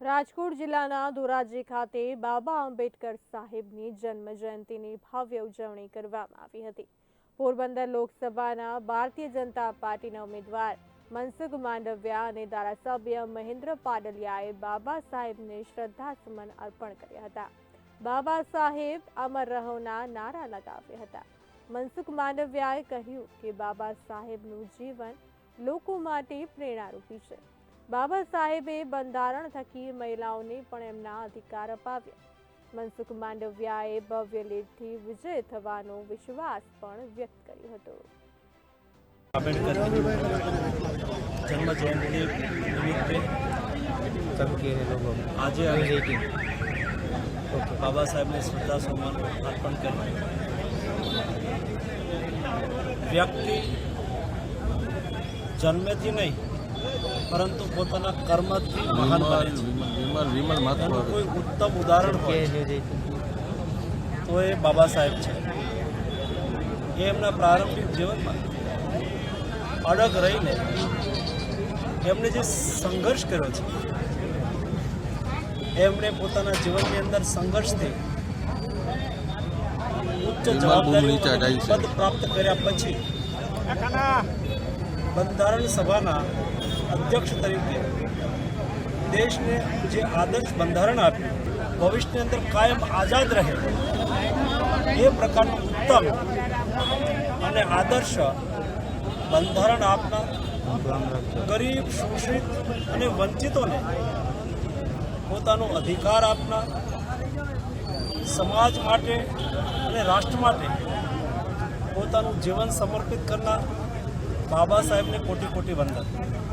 રાજકોટ જિલ્લાના ધોરાજી ખાતે બાબા આંબેડકર સાહેબની જન્મ જયંતિની ભવ્ય ઉજવણી કરવામાં આવી હતી. પોરબંદર લોકસભાના ભારતીય જનતા પાર્ટીના ઉમેદવાર મનસુખ માંડવિયા અને ધારાસભ્ય મહેન્દ્ર પાડલિયાએ બાબા સાહેબને શ્રદ્ધાસુમન અર્પણ કર્યા હતા. બાબા સાહેબ અમર રહોના નારા લગાવ્યા હતા. મનસુખ માંડવિયાએ કહ્યું કે બાબા સાહેબનું જીવન લોકો માટે પ્રેરણારૂપી છે. બાબા સાહેબે બંધારણ થકી મહિલાઓને પણ એમના અધિકાર અપાવ્યા. મનસુખ માંડવિયાએ ભવ્ય લીડથી વિજય થવાનો વિશ્વાસ પણ વ્યક્ત કર્યો હતો. આંબેડકર જન્મ જયંતિ નિમિત્તે આજે બાબા સાહેબને શ્રદ્ધા સન્માન અર્પણ કર્યું વ્યક્તિ જન્મેથી નહીં પરંતુ પોતાના કર્મથી મહાન બને છે. કોઈ ઉત્તમ ઉદાહરણ હોય. તો એ બાબા સાહેબ છે. એમના પ્રારંભિક જીવનમાં અડગ રહીને એમણે જે સંઘર્ષ કર્યો છે એમણે પોતાના જીવનની અંદર સંઘર્ષથી ઉચ્ચ જવાબદારી પદ પ્રાપ્ત કર્યા પછી બંધારણ સભાના અધ્યક્ષ તરીકે દેશને જે આદર્શ બંધારણ આપ્યું, ભવિષ્યની અંદર કાયમ આઝાદ રહે, એ પ્રકારનું ઉત્તમ અને આદર્શ બંધારણ આપનાર ગરીબ, શોષિત અને વંચિતોને પોતાનો અધિકાર આપનાર સમાજ માટે અને રાષ્ટ્ર માટે પોતાનું જીવન સમર્પિત કરનાર બાબા સાહેબને કોટી કોટી વંદન.